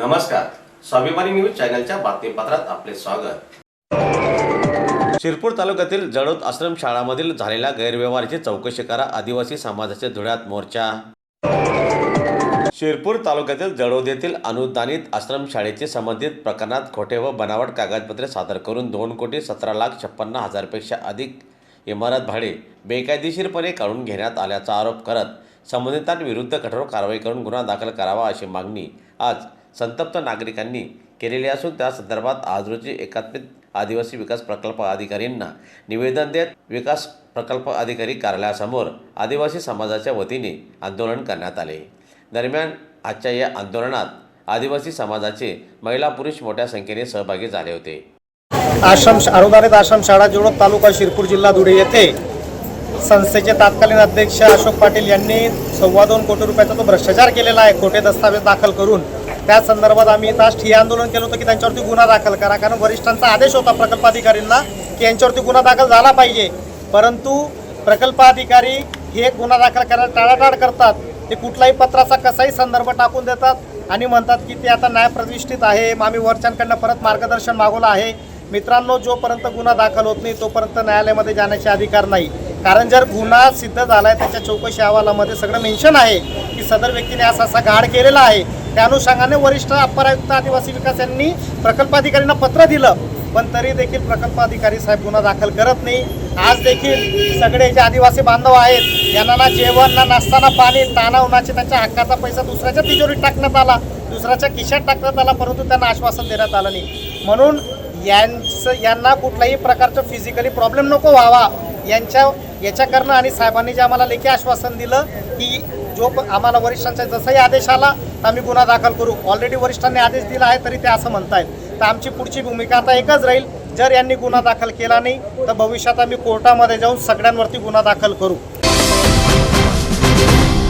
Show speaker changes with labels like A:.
A: नमस्कार. स्वाभिमानी न्यूज चॅनलच्या बातमीपत्रात आपले स्वागत. शिरपूर तालुक्यातील जळोद आश्रम शाळामधील झालेल्या गैरव्यवहाराची चौकशी करा आदिवासी समाजाच्या धुळ्यात मोर्चा. शिरपूर तालुक्यातील जळोद येथील अनुदानित आश्रम शाळेचे संबंधित प्रकरणात खोटे व बनावट कागदपत्रे सादर करून दोन कोटी सतरा लाख छप्पन्न हजारपेक्षा अधिक इमारत भाडे बेकायदेशीरपणे काढून घेण्यात आल्याचा आरोप करत संबंधितांविरुद्ध कठोर कारवाई करून गुन्हा दाखल करावा अशी मागणी आज संतप्त नागरिकांनी केलेली असून त्या संदर्भात आज रोजी एकात्मित आदिवासी विकास प्रकल्प अधिकारींना निवेदन देत विकास प्रकल्प अधिकारी कार्यालयासमोर आदिवासी समाजाच्या वतीने आंदोलन करण्यात आले. दरम्यान आजच्या या आंदोलनात आदिवासी समाजाचे महिला पुरुष मोठ्या संख्येने सहभागी झाले होते.
B: आश्रम अनुदानित आश्रम शाळा जोडप तालुका शिरपूर जिल्हा धुळे येथे संस्थेचे तत्कालीन अध्यक्ष अशोक पाटील यांनी सव्वा दोन कोटी रुपयाचा तो भ्रष्टाचार केलेला आहे. खोटे दस्तावेज दाखल करून त्या संदर्भात आम्ही इथं आज ठिय्या आंदोलन केलं होतं की त्यांच्यावरती गुन्हा दाखल करा. कारण वरिष्ठांचा आदेश होता प्रकल्पाधिकाऱ्यांना की यांच्यावरती गुन्हा दाखल झाला पाहिजे. परंतु प्रकल्पाधिकारी हे गुन्हा दाखल करायला टाळाटाळ करतात. ते कुठलाही पत्राचा कसाही संदर्भ टाकून देतात आणि म्हणतात की ते आता न्यायप्रतिष्ठित आहे. मग आम्ही वरच्यांकडनं परत मार्गदर्शन मागवलं आहे. मित्रांनो जोपर्यंत गुन्हा दाखल होत नाही तोपर्यंत न्यायालयामध्ये जाण्याचे अधिकार नाही. कारण जर गुन्हा सिद्ध झाला आहे त्याच्या चौकशी अहवालामध्ये सगळं मेन्शन आहे की सदर व्यक्तीने असा असा घाड केलेला आहे त्या अनुषंगाने वरिष्ठ अप्पर आयुक्त आदिवासी विकास यांनी प्रकल्पाधिकाऱ्यांना पत्र दिलं. पण तरी देखील प्रकल्पाधिकारी साहेब गुन्हा दाखल करत नाही. आज देखील सगळे जे आदिवासी बांधव आहेत यांना ना जेवण ना नाश्ता ना पाणी ताना उन्हाचे त्यांच्या हक्काचा पैसा दुसऱ्याच्या तिजोरीत टाकण्यात आला. दुसऱ्याच्या खिशात टाकण्यात आला परंतु त्यांना आश्वासन देण्यात आलं नाही. म्हणून यांचं यांना कुठल्याही प्रकारचं फिजिकली प्रॉब्लेम नको व्हावा. यांच्या याच्याकरनं आणि साहेबांनी जे आम्हाला लेखी आश्वासन दिलं की जो आम्हाला वरिष्ठांचा जसाही आदेश आला तर आम्ही गुन्हा दाखल करू. ऑलरेडी वरिष्ठांनी आदेश दिला आहे तरी ते असं म्हणतायत. तर आमची पुढची भूमिका आता एकच राहील. जर यांनी गुन्हा दाखल केला नाही तर भविष्यात आम्ही कोर्टामध्ये जाऊन सगळ्यांवरती गुन्हा दाखल करू.